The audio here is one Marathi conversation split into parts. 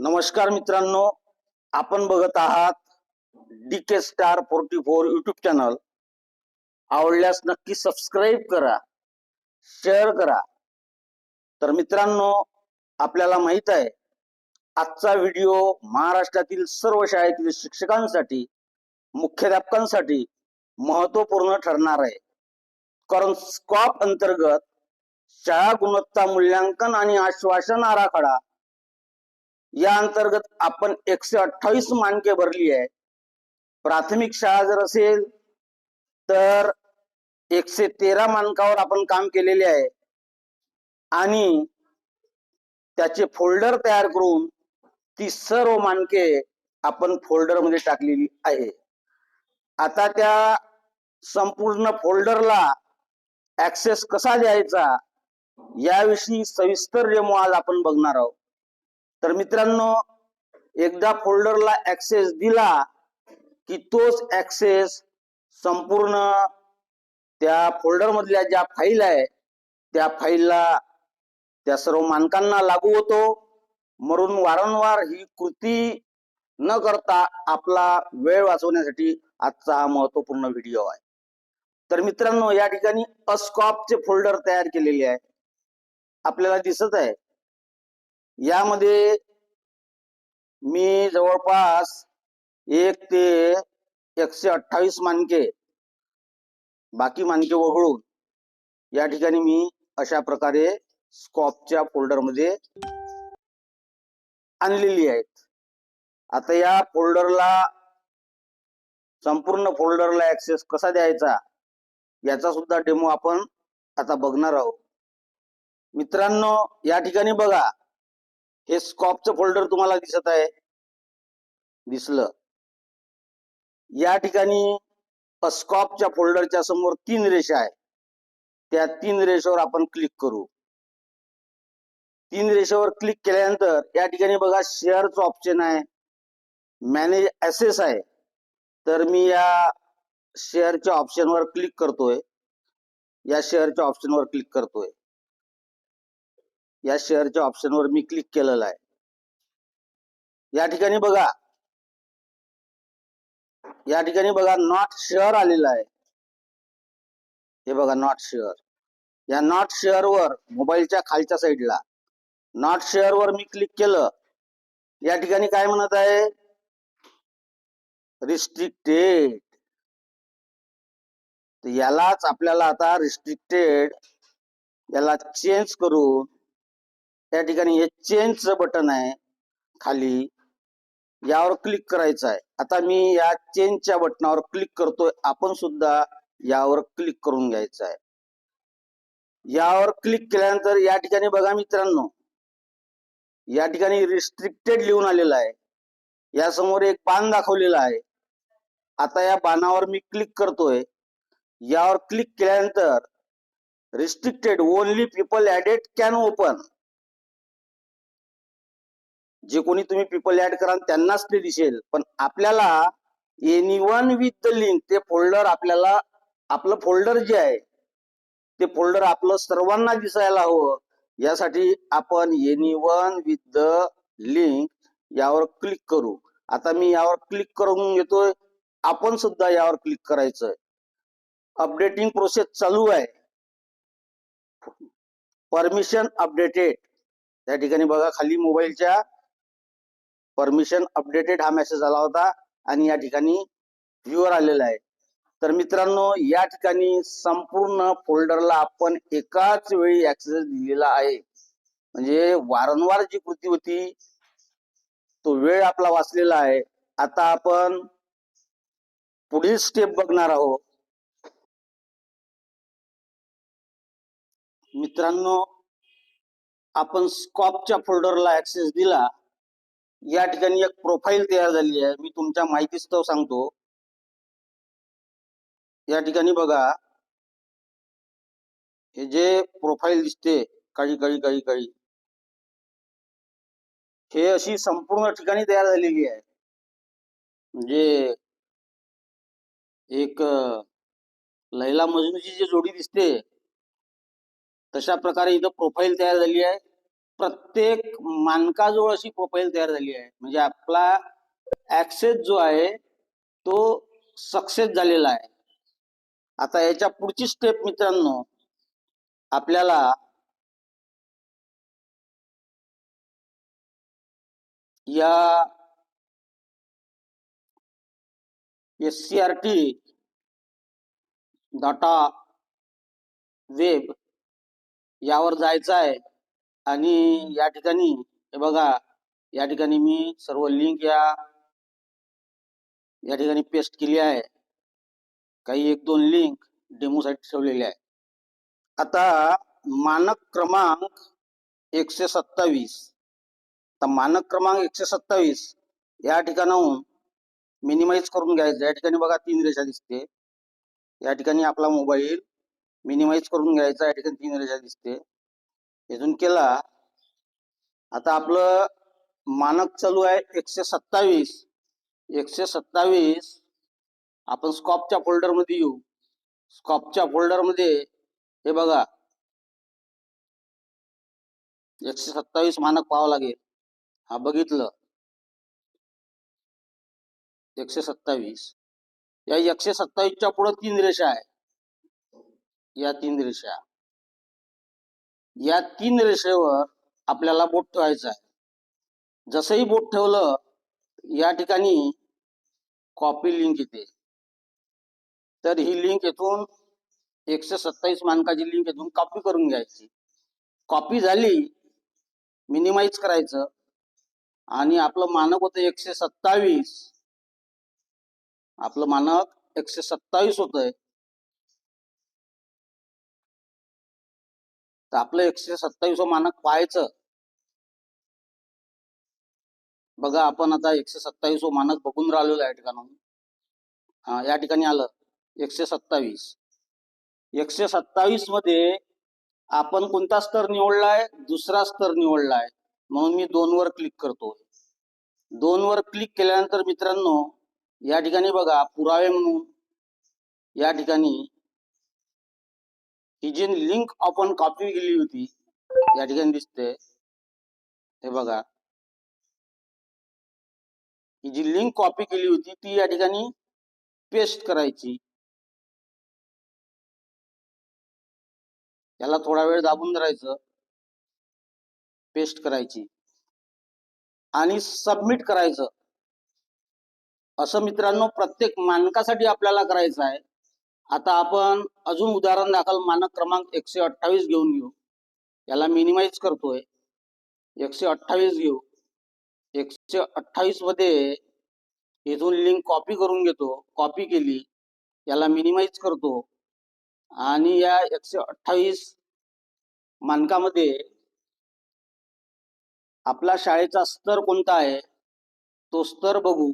नमस्कार मित्रांनो आपण बघत आहात D K star forty four YouTube channel आवडल्यास नक्की सबस्क्राईब करा शेअर करा. तर मित्रांनो आपल्याला माहीत आहे आजचा व्हिडिओ महाराष्ट्रातील सर्व शाळेतील शिक्षकांसाठी मुख्याध्यापकांसाठी महत्त्वपूर्ण ठरणार आहे. कारण स्कॉप अंतर्गत शाळा गुणवत्ता मूल्यांकन आणि आश्वासन आराखडा या अंतर्गत आपण एकशे अठ्ठावीस मानके भरली आहे. प्राथमिक शाळा जर असेल तर एकशे तेरा मानकावर आपण काम केलेले आहे. आणि त्याचे फोल्डर तयार करून ती सर्व मानके आपण फोल्डरमध्ये टाकलेली आहे. आता त्या संपूर्ण फोल्डरला ऍक्सेस कसा द्यायचा याविषयी सविस्तर डेमो आज आपण बघणार आहोत. तर मित्रांनो एकदा फोल्डरला ऍक्सेस दिला की तोच ऍक्सेस संपूर्ण त्या फोल्डर मधल्या ज्या फाईल आहे त्या फाईलला त्या सर्व मानकांना लागू होतो. म्हणून वारंवार ही कृती न करता आपला वेळ वाचवण्यासाठी आजचा हा महत्त्वपूर्ण व्हिडिओ आहे. तर मित्रांनो या ठिकाणी अस्कॉपचे फोल्डर तयार केलेले आहे. आपल्याला दिसत आहे. यामध्ये मी जवळपास एक ते एकशे अठ्ठावीस मानके बाकी मानके वगळून या ठिकाणी मी अशा प्रकारे स्कॉपच्या फोल्डरमध्ये आणलेली आहेत. आता या फोल्डरला संपूर्ण फोल्डरला ऍक्सेस कसा द्यायचा याचा सुद्धा डेमो आपण आता बघणार आहोत. मित्रांनो या ठिकाणी बघा हे स्कॉपचं फोल्डर तुम्हाला दिसत आहे. दिसलं. या ठिकाणी स्कॉपच्या फोल्डरच्या समोर तीन रेषा आहे त्या तीन रेषेवर आपण क्लिक करू. तीन रेषेवर क्लिक केल्यानंतर या ठिकाणी बघा शेअरचं ऑप्शन आहे. मॅनेज ऍसेस आहे. तर मी या शेअरच्या ऑप्शनवर क्लिक करतोय. या शेअरच्या ऑप्शनवर क्लिक करतोय. या शेअरच्या ऑप्शनवर मी क्लिक केलेलं आहे. या ठिकाणी बघा. या ठिकाणी बघा नॉट शेअर आलेलं आहे. हे बघा नॉट शेअर या नॉट शेअर वर मोबाईलच्या खालच्या साईडला नॉट शेअर वर मी क्लिक केलं. या ठिकाणी काय म्हणत आहे? रिस्ट्रिक्टेड यालाच आपल्याला आता रिस्ट्रिक्टेड याला चेंज करून या ठिकाणी हे चेंजचं बटन आहे. खाली यावर क्लिक करायचं आहे. आता मी या चेंजच्या बटनावर क्लिक करतोय. आपण सुद्धा यावर क्लिक करून घ्यायचं आहे. यावर क्लिक केल्यानंतर या ठिकाणी बघा मित्रांनो या ठिकाणी रिस्ट्रिक्टेड लिहून आलेलं आहे. या समोर एक बाण दाखवलेला आहे. आता या बाणावर मी क्लिक करतोय. यावर क्लिक केल्यानंतर restricted only people added can open जे कोणी तुम्ही पीपल ऍड कराल त्यांनाच ते दिसेल. पण आपल्याला anyone with the link ते फोल्डर आपल्याला आपलं फोल्डर जे आहे ते फोल्डर आपलं सर्वांना दिसायला हवं. यासाठी आपण anyone with the link यावर क्लिक करू. आता मी यावर क्लिक करून येतोय आपण सुद्धा यावर क्लिक करायचंय. अपडेटिंग प्रोसेस चालू आहे. परमिशन अपडेटेड त्या ठिकाणी बघा खाली मोबाईलच्या परमिशन अपडेटेड हा मेसेज आला होता आणि या ठिकाणी व्ह्यूअर आलेला आहे. तर मित्रांनो या ठिकाणी संपूर्ण फोल्डरला आपण एकाच वेळी ऍक्सेस दिलेला आहे. म्हणजे वारंवार जी कृती होती तो वेळ आपला वाचलेला आहे. आता आपण पुढील स्टेप बघणार आहोत. मित्रांनो आपण स्कॉपच्या फोल्डरला ऍक्सेस दिला. या ठिकाणी एक प्रोफाईल तयार झाली आहे. मी तुमच्या माहितीस्तव सांगतो. या ठिकाणी बघा. हे जे प्रोफाईल दिसते काळी काळी काळी काळी. हे अशी संपूर्ण ठिकाणी तयार झालेली आहे. म्हणजे एक लैला मजनूची जी जोडी दिसते तशा प्रकारे इथं प्रोफाईल तयार झाली आहे. प्रत्येक मानकाजवळ अशी प्रोफाईल तयार झाली आहे. म्हणजे आपला ऍक्सेस जो आहे तो सक्सेस झालेला आहे. आता याच्या पुढची स्टेप मित्रांनो आपल्याला या S C R T data web यावर जायचं आहे. आणि या ठिकाणी हे बघा या ठिकाणी मी सर्व लिंक या या ठिकाणी पेस्ट केली आहे. काही एक दोन लिंक डेमोसाठी ठेवलेले आहे. आता मानक क्रमांक एकशे सत्तावीस. आता मानक क्रमांक एकशे सत्तावीस या ठिकाणाहून मिनिमाइज करून घ्यायचं. या ठिकाणी बघा तीन रेषा दिसते. या ठिकाणी आपला मोबाईल मिनिमाइज करून घ्यायचा. या ठिकाणी तीन रेषा दिसते. इथून केला. आता आपलं मानक चालू आहे एकशे सत्तावीस. एकशे सत्तावीस आपण स्कॉपच्या फोल्डरमध्ये येऊ. स्कॉपच्या फोल्डरमध्ये हे बघा. एकशे सत्तावीस मानक पाहावं लागेल. हा बघितलं. एकशे सत्तावीस. या एकशे सत्तावीसच्या पुढे तीन रेषा आहे. या तीन रेषा. या तीन रेषेवर आपल्याला बोट ठेवायचं आहे. जसंही बोट ठेवलं या ठिकाणी कॉपी लिंक येते. तर ही लिंक येथून एकशे सत्तावीस मानकाची लिंक येथून कॉपी करून घ्यायची. कॉपी झाली मिनिमाइज करायचं. आणि आपलं मानक होतं एकशे सत्तावीस. आपलं मानक एकशे सत्तावीस होतंय. तर आपलं एकशे सत्तावीस मानक पाहायचं बघा आपण आता एकशे सत्तावीस मानक बघून राहिलो या ठिकाणी हा या ठिकाणी आलं. एकशे सत्तावीस. एकशे सत्तावीसमध्ये आपण कोणता स्तर निवडलाय? दुसरा स्तर निवडलाय. म्हणून मी दोन वर क्लिक करतो दोन वर क्लिक केल्यानंतर मित्रांनो या ठिकाणी बघा पुरावे म्हणून. या ठिकाणी ही जी लिंक आपण कॉपी केली होती या ठिकाणी दिसते. हे बघा. ही जी लिंक कॉपी केली होती ती या ठिकाणी पेस्ट करायची. याला थोडा वेळ दाबून धरायचं. पेस्ट करायची. आणि सबमिट करायचं. असं मित्रांनो प्रत्येक मानकासाठी आपल्याला करायचं आहे. आता आपण अजून उदाहरण दाखल मानक क्रमांक एकशे अठ्ठावीस घेऊन घेऊ. याला मिनिमाइज करतोय. एकशे अठ्ठावीस घेऊ. एकशे अठ्ठावीसमध्ये इथून लिंक कॉपी करून घेतो. कॉपी केली. याला मिनिमाइज करतो. आणि या एकशे अठ्ठावीस मानकामध्ये आपला शाळेचा स्तर कोणता आहे? तो स्तर बघू.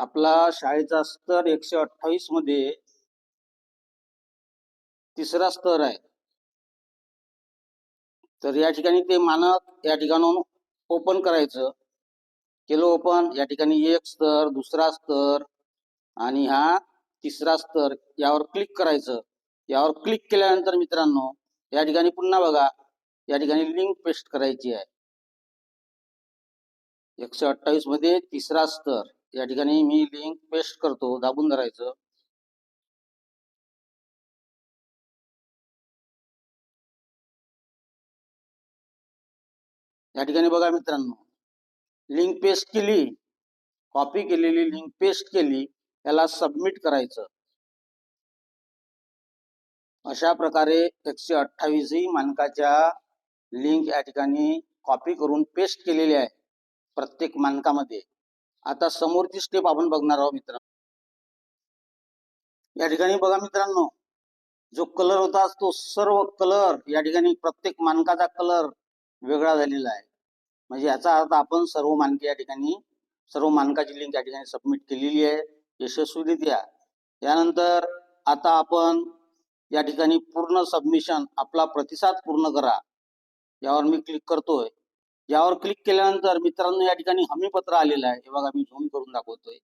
आपला शाळेचा स्तर एकशे अठ्ठावीसमध्ये तिसरा स्तर आहे. तर या ठिकाणी ते मानक या ठिकाणून ओपन करायचं. केलं ओपन या ठिकाणी एक स्तर दुसरा स्तर आणि हा तिसरा स्तर यावर क्लिक करायचं. यावर क्लिक केल्यानंतर मित्रांनो या ठिकाणी पुन्हा बघा या ठिकाणी लिंक पेस्ट करायची आहे. एकशे अठ्ठावीसमध्ये तिसरा स्तर. या ठिकाणी मी लिंक पेस्ट करतो दाबून धरायचं. या ठिकाणी बघा मित्रांनो लिंक पेस्ट केली कॉपी केलेली लिंक पेस्ट केली त्याला सबमिट करायचं. अशा प्रकारे एकशे अठ्ठावीस ही मानकाच्या लिंक या ठिकाणी कॉपी करून पेस्ट केलेली आहे प्रत्येक मानकामध्ये. आता समोरची स्टेप आपण बघणार आहोत मित्रांनो. या ठिकाणी बघा मित्रांनो जो कलर होता तो सर्व कलर या ठिकाणी प्रत्येक मानकाचा कलर वेगळा झालेला आहे. म्हणजे याचा अर्थ आपण सर्व मानके या ठिकाणी सर्व मानकाची लिंक या ठिकाणी सबमिट केलेली आहे. यशस्वीरित्या यानंतर आता आपण या ठिकाणी पूर्ण सबमिशन आपला प्रतिसाद पूर्ण करा. यावर मी क्लिक करतोय. यावर क्लिक केल्यानंतर मित्रांनो या ठिकाणी हमीपत्र आलेलं आहे. हे बघा मी झूम करून दाखवतोय.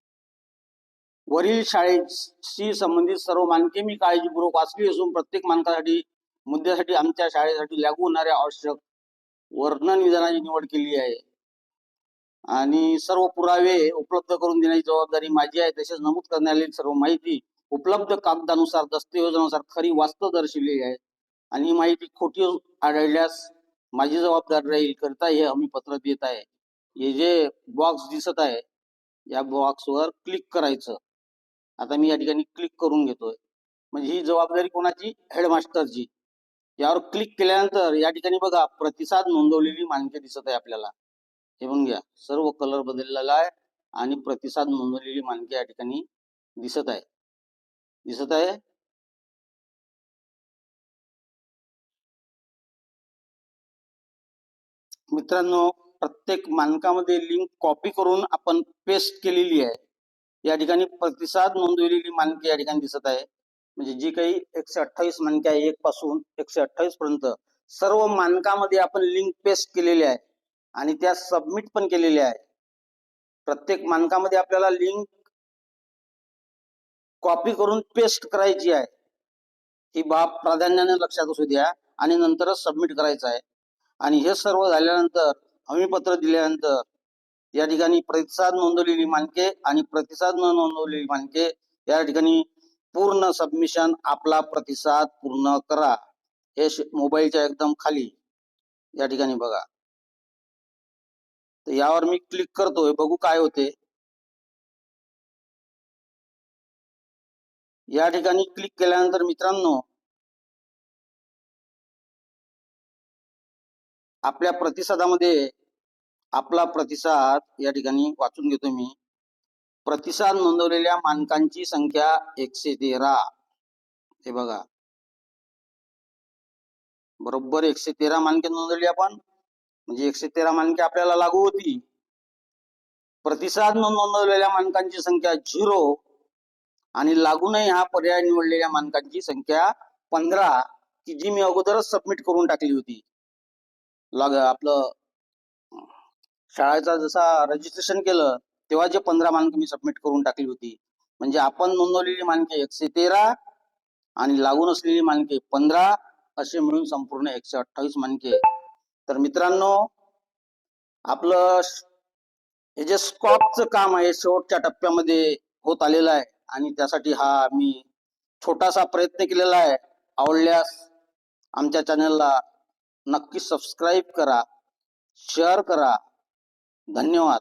वरील शाळेशी संबंधित सर्व मानके मी काळजीपूर्वक वाचली असून प्रत्येक मानकासाठी मुद्द्यासाठी आमच्या शाळेसाठी लागू होणाऱ्या आवश्यक वर्णन विधानाची निवड केली आहे. आणि सर्व पुरावे उपलब्ध करून देण्याची जबाबदारी माझी आहे. तसेच नमूद करण्यात आलेली सर्व माहिती उपलब्ध कागदानुसार दस्तऐवजानुसार खरी वास्तव दर्शविली आहे. आणि ही माहिती खोटी आढळल्यास माझी जबाबदारी राहील करता हे हमी पत्र देत आहे. हे जे बॉक्स दिसत आहे या बॉक्सवर क्लिक करायचं. आता मी या ठिकाणी क्लिक करून घेतोय. म्हणजे ही जबाबदारी कोणाची? हेडमास्टरची यावर क्लिक केल्यानंतर या ठिकाणी बघा प्रतिसाद नोंदवलेली मानके दिसत आहे आपल्याला. हे बघून घ्या. सर्व कलर बदललेला आहे आणि प्रतिसाद नोंदवलेली मानके या ठिकाणी दिसत आहे. दिसत आहे? मित्रांनो प्रत्येक मानकामध्ये लिंक कॉपी करून आपण पेस्ट केलेली आहे. या ठिकाणी प्रतिसाद नोंदवलेली मानके या ठिकाणी दिसत आहे. म्हणजे जी काही एकशे अठ्ठावीस मानके आहे एक पासून एकशे अठ्ठावीस पर्यंत. सर्व मानकामध्ये आपण लिंक पेस्ट केलेली आहे आणि त्या सबमिट पण केलेल्या आहे प्रत्येक मानकामध्ये आपल्याला लिंक कॉपी करून पेस्ट करायची आहे. ही बाब प्राधान्याने लक्षात असू द्या आणि नंतरच सबमिट करायचं आहे. आणि हे सर्व झाल्यानंतर हमीपत्र दिल्यानंतर या ठिकाणी प्रतिसाद नोंदवलेली मानके आणि प्रतिसाद न नोंदवलेली मानके या ठिकाणी पूर्ण सबमिशन आपला प्रतिसाद पूर्ण करा. हे मोबाईलच्या एकदम खाली या ठिकाणी बघा. तर यावर मी क्लिक करतोय बघू काय होते. या ठिकाणी क्लिक केल्यानंतर मित्रांनो आपल्या प्रतिसादामध्ये आपला प्रतिसाद या ठिकाणी वाचून घेतो मी. प्रतिसाद नोंदवलेल्या मानकांची संख्या एकशे तेरा. हे बघा. बरोबर एकशे तेरा मानके नोंदवली आपण. म्हणजे एकशे तेरा मानके आपल्याला लागू होती. प्रतिसाद नोंदवलेल्या मानकांची संख्या झिरो आणि लागू नाही हा पर्याय निवडलेल्या मानकांची संख्या पंधरा की जी मी अगोदरच सबमिट करून टाकली होती. लॉग आपलं शाळेचा जसा रजिस्ट्रेशन केलं तेव्हा जे पंधरा मानके मी सबमिट करून टाकली होती. म्हणजे आपण नोंदवलेली मानके एकशे तेरा आणि लागून असलेली मानके पंधरा असे मिळून संपूर्ण एकशे अठ्ठावीस मानके तर मित्रांनो आपलं हे जे स्कॉपचं काम आहे शेवटच्या टप्प्यामध्ये होत आलेलं आहे. आणि त्यासाठी हा मी छोटासा प्रयत्न केलेला आहे. आवडल्यास आमच्या चॅनलला नक्की सबस्क्राईब करा शेअर करा. धन्यवाद.